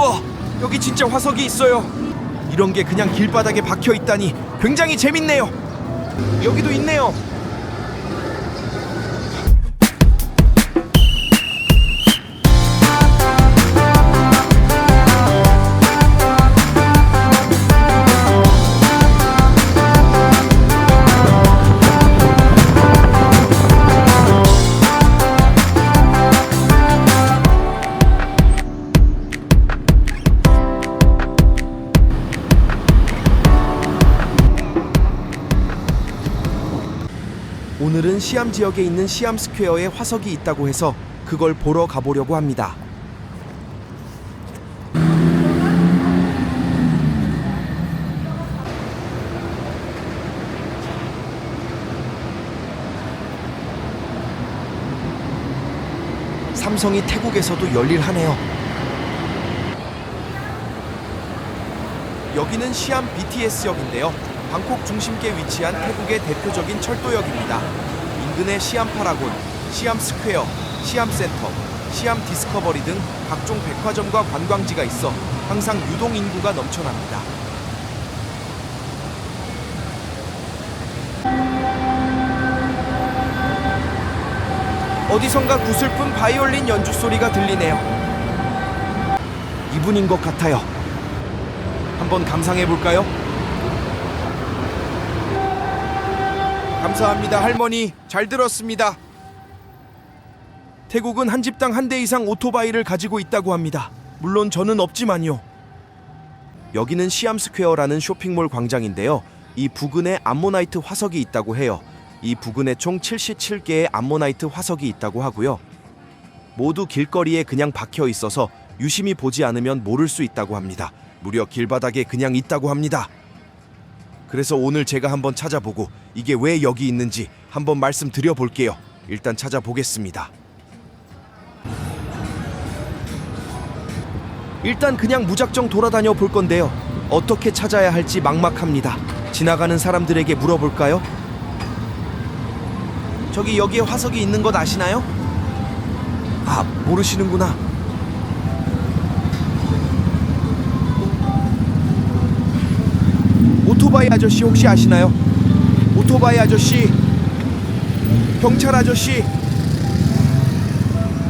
어, 여기 진짜 화석이 있어요. 이런 게 그냥 길바닥에 박혀 있다니 굉장히 재밌네요. 여기도 있네요. 시암 지역에 있는 시암 스퀘어에 화석이 있다고 해서 그걸 보러 가보려고 합니다. 삼성이 태국에서도 열일하네요. 여기는 시암 BTS역인데요. 방콕 중심계 위치한 태국의 대표적인 철도역입니다. 인근에 시암 파라곤, 시암 스퀘어, 시암 센터, 시암 디스커버리 등 각종 백화점과 관광지가 있어 항상 유동 인구가 넘쳐납니다. 어디선가 구슬픈 바이올린 연주 소리가 들리네요. 이분인 것 같아요. 한번 감상해 볼까요? 감사합니다, 할머니. 잘 들었습니다. 태국은 한 집당 한 대 이상 오토바이를 가지고 있다고 합니다. 물론 저는 없지만요. 여기는 시암스퀘어라는 쇼핑몰 광장인데요. 이 부근에 암모나이트 화석이 있다고 해요. 이 부근에 총 77개의 암모나이트 화석이 있다고 하고요. 모두 길거리에 그냥 박혀 있어서 유심히 보지 않으면 모를 수 있다고 합니다. 무려 길바닥에 그냥 있다고 합니다. 그래서 오늘 제가 한번 찾아보고 이게 왜 여기 있는지 한번 말씀드려 볼게요. 일단 찾아보겠습니다. 일단 그냥 무작정 돌아다녀 볼 건데요. 어떻게 찾아야 할지 막막합니다. 지나가는 사람들에게 물어볼까요? 저기 여기에 화석이 있는 것 아시나요? 아, 모르시는구나. 오토바이 아저씨 혹시 아시나요? 오토바이 아저씨, 경찰 아저씨,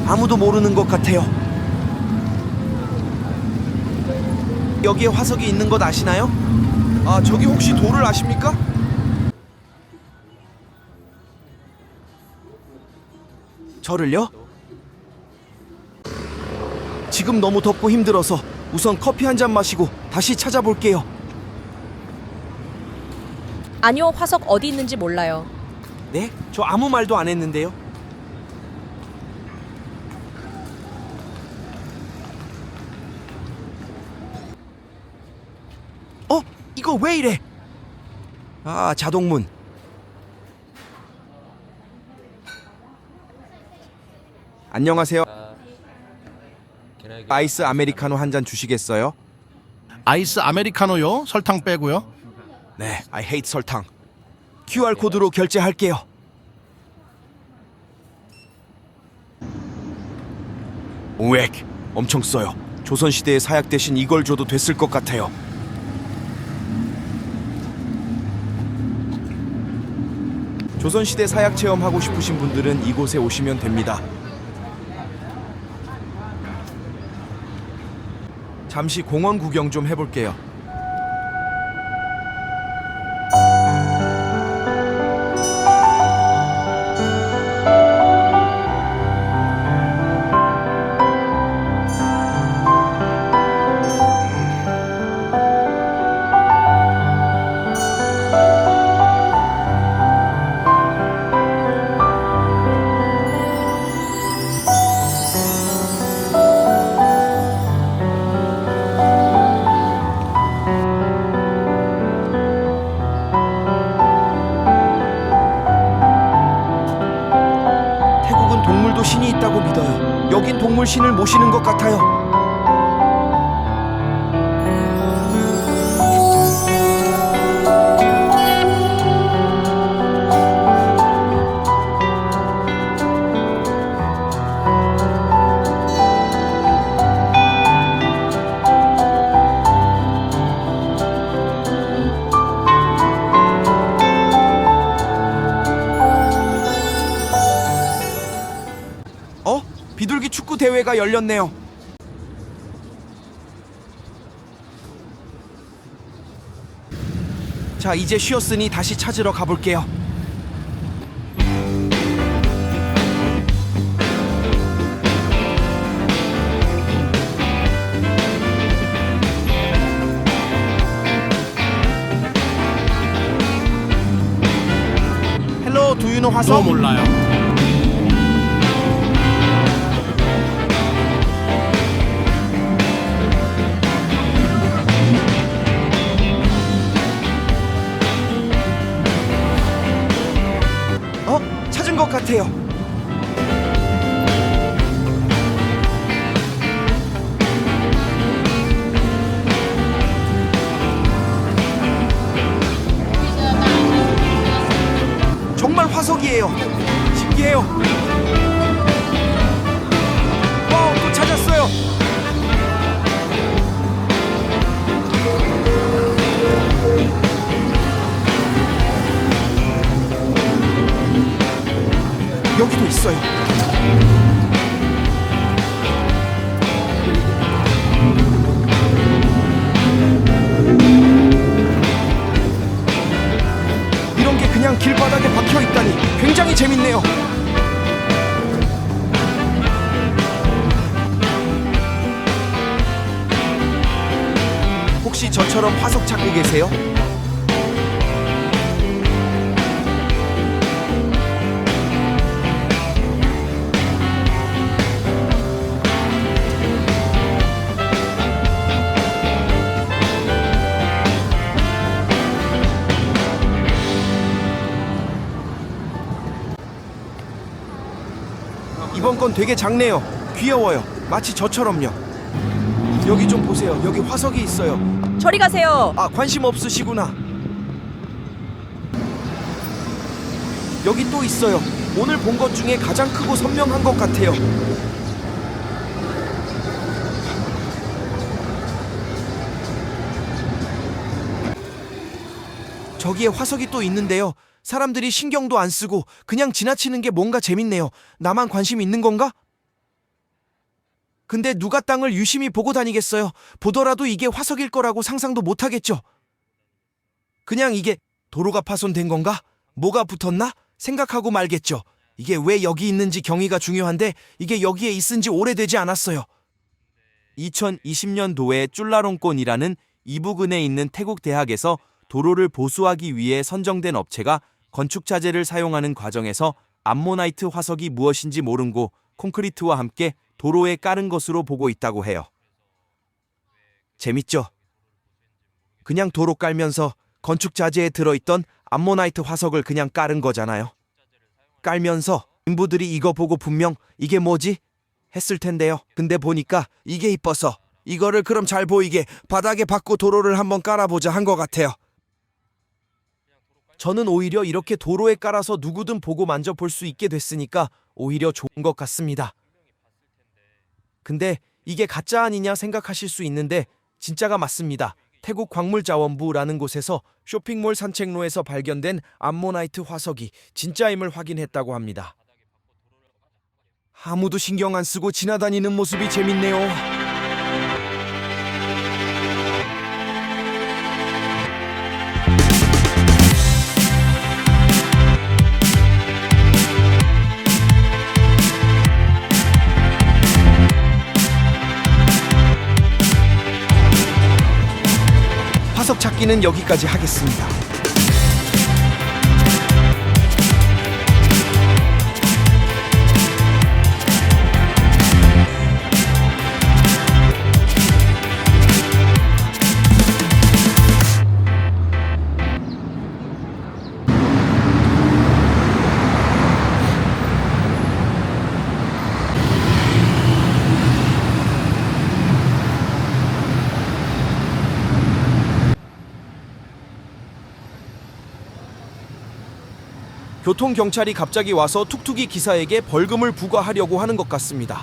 아무도 모르는 것 같아요. 여기에 화석이 있는 것 아시나요? 아, 저기 혹시 돌을 아십니까? 저를요? 지금 너무 덥고 힘들어서 우선 커피 한 잔 마시고 다시 찾아볼게요. 아니요, 화석 어디 있는지 몰라요. 네? 저 아무 말도 안 했는데요. 어? 이거 왜 이래? 아, 자동문. 안녕하세요. 아이스 아메리카노 한 잔 주시겠어요? 아이스 아메리카노요? 설탕 빼고요. 네, I hate 설탕. QR 코드로 결제할게요. 웩, 엄청 써요. 조선 시대의 사약 대신 이걸 줘도 됐을 것 같아요. 조선 시대 사약 체험하고 싶으신 분들은 이곳에 오시면 됩니다. 잠시 공원 구경 좀 해볼게요. 여긴 동물 신을 모시는 것 같아요. 기회가 열렸네요. 자, 이제 쉬었으니 다시 찾으러 가볼게요. 헬로 두유노 저 화성 몰라요. 정말 화석이에요. 신기해요. 어, 또 찾았어요. 여기도 있어요. 저처럼 화석 찾고 계세요? 이번 건 되게 작네요. 귀여워요. 마치 저처럼요. 여기 좀 보세요. 여기 화석이 있어요. 저리 가세요. 아, 관심 없으시구나. 여기 또 있어요. 오늘 본 것 중에 가장 크고 선명한 것 같아요. 저기에 화석이 또 있는데요. 사람들이 신경도 안 쓰고 그냥 지나치는 게 뭔가 재밌네요. 나만 관심 있는 건가? 근데 누가 땅을 유심히 보고 다니겠어요? 보더라도 이게 화석일 거라고 상상도 못 하겠죠. 그냥 이게 도로가 파손된 건가? 뭐가 붙었나? 생각하고 말겠죠. 이게 왜 여기 있는지 경위가 중요한데 이게 여기에 있은 지 오래되지 않았어요. 2020년도에 쫄라롱콘이라는 이부근에 있는 태국 대학에서 도로를 보수하기 위해 선정된 업체가 건축 자재를 사용하는 과정에서 암모나이트 화석이 무엇인지 모르고 콘크리트와 함께 도로에 깔은 것으로 보고 있다고 해요. 재밌죠? 그냥 도로 깔면서 건축 자재에 들어있던 암모나이트 화석을 그냥 깔은 거잖아요. 깔면서 인부들이 이거 보고 분명 이게 뭐지? 했을 텐데요. 근데 보니까 이게 이뻐서 이거를 그럼 잘 보이게 바닥에 박고 도로를 한번 깔아보자 한 것 같아요. 저는 오히려 이렇게 도로에 깔아서 누구든 보고 만져볼 수 있게 됐으니까 오히려 좋은 것 같습니다. 근데 이게 가짜 아니냐 생각하실 수 있는데 진짜가 맞습니다. 태국 광물자원부라는 곳에서 쇼핑몰 산책로에서 발견된 암모나이트 화석이 진짜임을 확인했다고 합니다. 아무도 신경 안 쓰고 지나다니는 모습이 재밌네요. 찾기는 여기까지 하겠습니다. 교통 경찰이 갑자기 와서 툭툭이 기사에게 벌금을 부과하려고 하는 것 같습니다.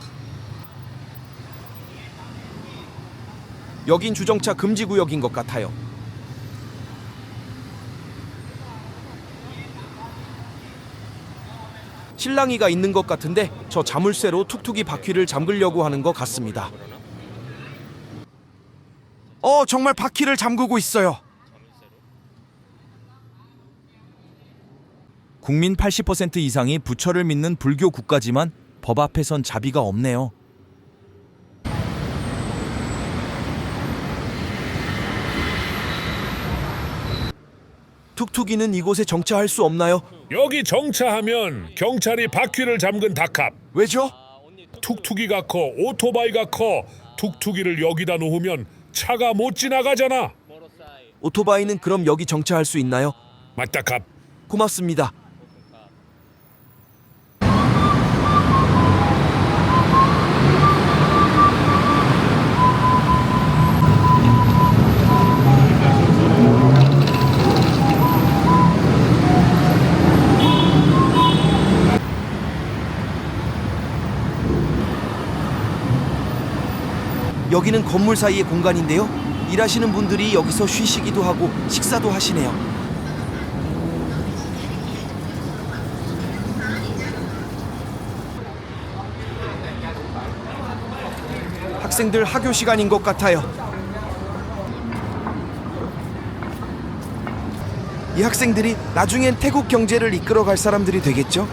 여긴 주정차 금지 구역인 것 같아요. 실랑이가 있는 것 같은데 저 자물쇠로 툭툭이 바퀴를 잠그려고 하는 것 같습니다. 어, 정말 바퀴를 잠그고 있어요. 국민 80% 이상이 부처를 믿는 불교 국가지만 법 앞에선 자비가 없네요. 툭툭이는 이곳에 정차할 수 없나요? 여기 정차하면 경찰이 바퀴를 잠근 다캅. 왜죠? 툭툭이가 커, 오토바이가 커. 툭툭이를 여기다 놓으면 차가 못 지나가잖아. 오토바이는 그럼 여기 정차할 수 있나요? 맞다 갑. 고맙습니다. 여기는 건물 사이의 공간인데요. 일하시는 분들이 여기서 쉬시기도 하고 식사도 하시네요. 학생들 학교 시간인 것 같아요. 이 학생들이 나중엔 태국 경제를 이끌어갈 사람들이 되겠죠?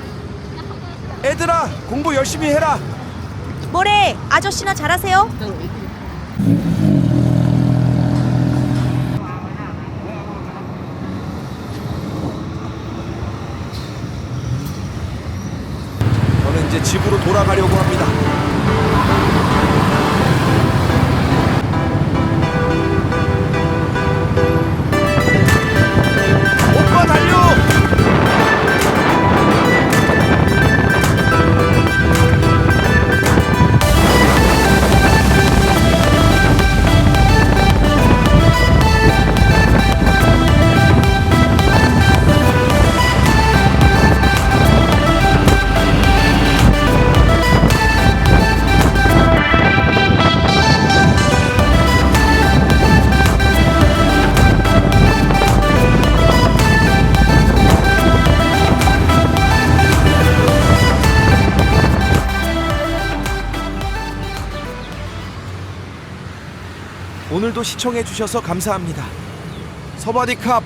애들아, 공부 열심히 해라. 뭐래? 아저씨나 잘하세요? 오늘도 시청해 주셔서 감사합니다. 서바디캅